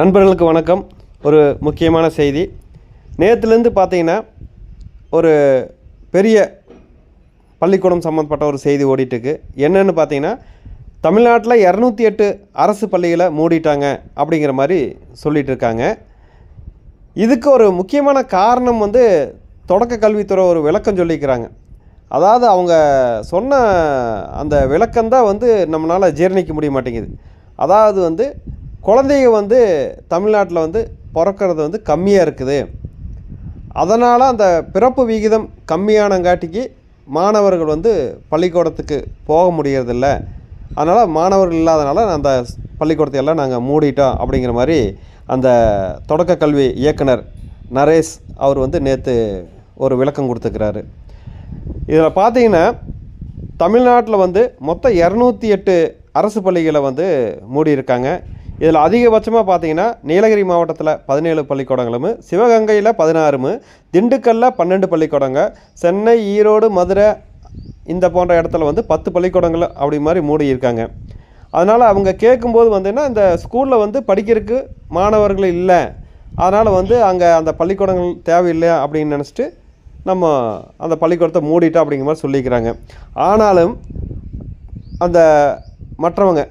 நண்பர்களுக்கு வணக்கம். ஒரு முக்கியமான செய்தி. நேற்றுலேருந்து பார்த்தீங்கன்னா ஒரு பெரிய பள்ளிக்கூடம் சம்மந்தப்பட்ட ஒரு செய்தி ஓடிட்டுருக்கு. என்னென்னு பார்த்தீங்கன்னா தமிழ்நாட்டில் இரநூத்தி எட்டு அரசு பள்ளிகளை மூடிட்டாங்க அப்படிங்கிற மாதிரி சொல்லிகிட்டு இருக்காங்க இதுக்கு ஒரு முக்கியமான காரணம் வந்து தொடக்க கல்வித்துறை ஒரு விளக்கம் சொல்லிக்கிறாங்க. அதாவது அவங்க சொன்ன அந்த விளக்கம்தான் வந்து நம்மளால் ஜீரணிக்க முடிய மாட்டேங்குது. அதாவது வந்து குழந்தைங்க வந்து தமிழ்நாட்டில் வந்து பிறக்கிறது வந்து கம்மியாக இருக்குது. அதனால் அந்த பிறப்பு விகிதம் கம்மியானங்காட்டிக்கு மாணவர்கள் வந்து பள்ளிக்கூடத்துக்கு போக முடியறதில்ல. அதனால் மாணவர்கள் இல்லாதனால அந்த பள்ளிக்கூடத்தை எல்லாம் நாங்கள் மூடிட்டோம் அப்படிங்கிற மாதிரி அந்த தொடக்க கல்வி இயக்குனர் நரேஷ் அவர் வந்து நேற்று ஒரு விளக்கம் கொடுத்துக்கிறாரு. இதில் பார்த்தீங்கன்னா தமிழ்நாட்டில் வந்து மொத்தம் இரநூத்தி எட்டு அரசு பள்ளிகளை வந்து மூடியிருக்காங்க. இதில் அதிகபட்சமாக பார்த்தீங்கன்னா நீலகிரி மாவட்டத்தில் பதினேழு பள்ளிக்கூடங்களும் சிவகங்கையில் பதினாறும் திண்டுக்கல்லில் பன்னெண்டு பள்ளிக்கூடங்க சென்னை ஈரோடு மதுரை இந்த போன்ற இடத்துல வந்து பத்து பள்ளிக்கூடங்கள் அப்படி மாதிரி மூடி இருக்காங்க. அதனால் அவங்க கேட்கும்போது வந்துன்னா இந்த ஸ்கூலில் வந்து படிக்கிறதுக்கு மாணவர்கள் இல்லை. அதனால் வந்து அங்கே அந்த பள்ளிக்கூடங்கள் தேவையில்லை அப்படின்னு நினச்சிட்டு நம்ம அந்த பள்ளிக்கூடத்தை மூடிட்டோம் அப்படிங்கிற மாதிரி சொல்லிக்கிறாங்க. ஆனாலும் அந்த மற்றவங்க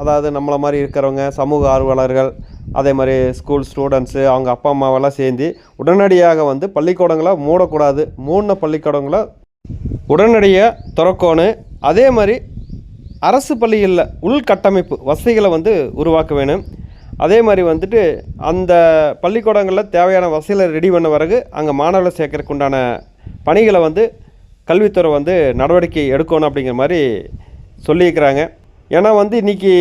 அதாவது நம்மளை மாதிரி இருக்கிறவங்க சமூக ஆர்வலர்கள் அதே மாதிரி ஸ்கூல் ஸ்டூடெண்ட்ஸு அவங்க அப்பா அம்மாவெல்லாம் சேர்ந்து உடனடியாக வந்து பள்ளிக்கூடங்களை மூடக்கூடாது. மூடின பள்ளிக்கூடங்களை உடனடியாக திறக்கணும். அதே மாதிரி அரசு பள்ளிகளில் உள்கட்டமைப்பு வசதிகளை வந்து உருவாக்க வேணும். அதே மாதிரி வந்துட்டு அந்த பள்ளிக்கூடங்களில் தேவையான வசதிகளை ரெடி பண்ண பிறகு அங்கே மாணவர்களை சேர்க்கறதுக்கு உண்டான பணிகளை வந்து கல்வித்துறை வந்து நடவடிக்கை எடுக்கணும் அப்படிங்கிற மாதிரி சொல்லியிருக்கிறாங்க. ஏன்னா வந்து இன்றைக்கி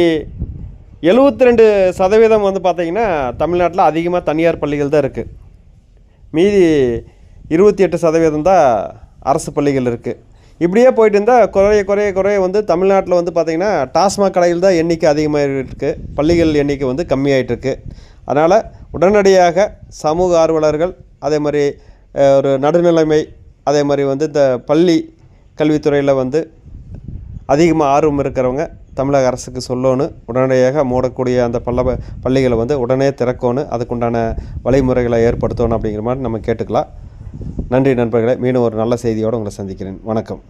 எழுபத்தி ரெண்டு சதவீதம் வந்து பார்த்திங்கன்னா தமிழ்நாட்டில் அதிகமாக தனியார் பள்ளிகள் தான் இருக்குது மீதி இருபத்தி எட்டு சதவீதம் தான் அரசு பள்ளிகள் இருக்குது இப்படியே போயிட்டு இருந்தால் குறைய குறைய குறைய வந்து தமிழ்நாட்டில் வந்து பார்த்திங்கன்னா டாஸ்மாக் கடையில் தான் எண்ணிக்கை அதிகமாக இருக்குது பள்ளிகள் எண்ணிக்கை வந்து கம்மியாயிட்டுருக்கு அதனால் உடனடியாக சமூக ஆர்வலர்கள் அதே மாதிரி ஒரு நடுநிலைமை அதே மாதிரி வந்து இந்த பள்ளி கல்வித்துறையில் வந்து அதிகமாக ஆர்வம் இருக்கிறவங்க தமிழக அரசுக்கு சொல்லணும் உடனடியாக மூடக்கூடிய அந்த பல்ல பள்ளிகளை வந்து உடனே திறக்கணும் அதுக்குண்டான வழிமுறைகளை ஏற்படுத்தணும் அப்படிங்கிற மாதிரி நம்ம கேட்டுக்கலாம். நன்றி நண்பர்களே மீண்டும் ஒரு நல்ல செய்தியோடு உங்களை சந்திக்கிறேன். வணக்கம்.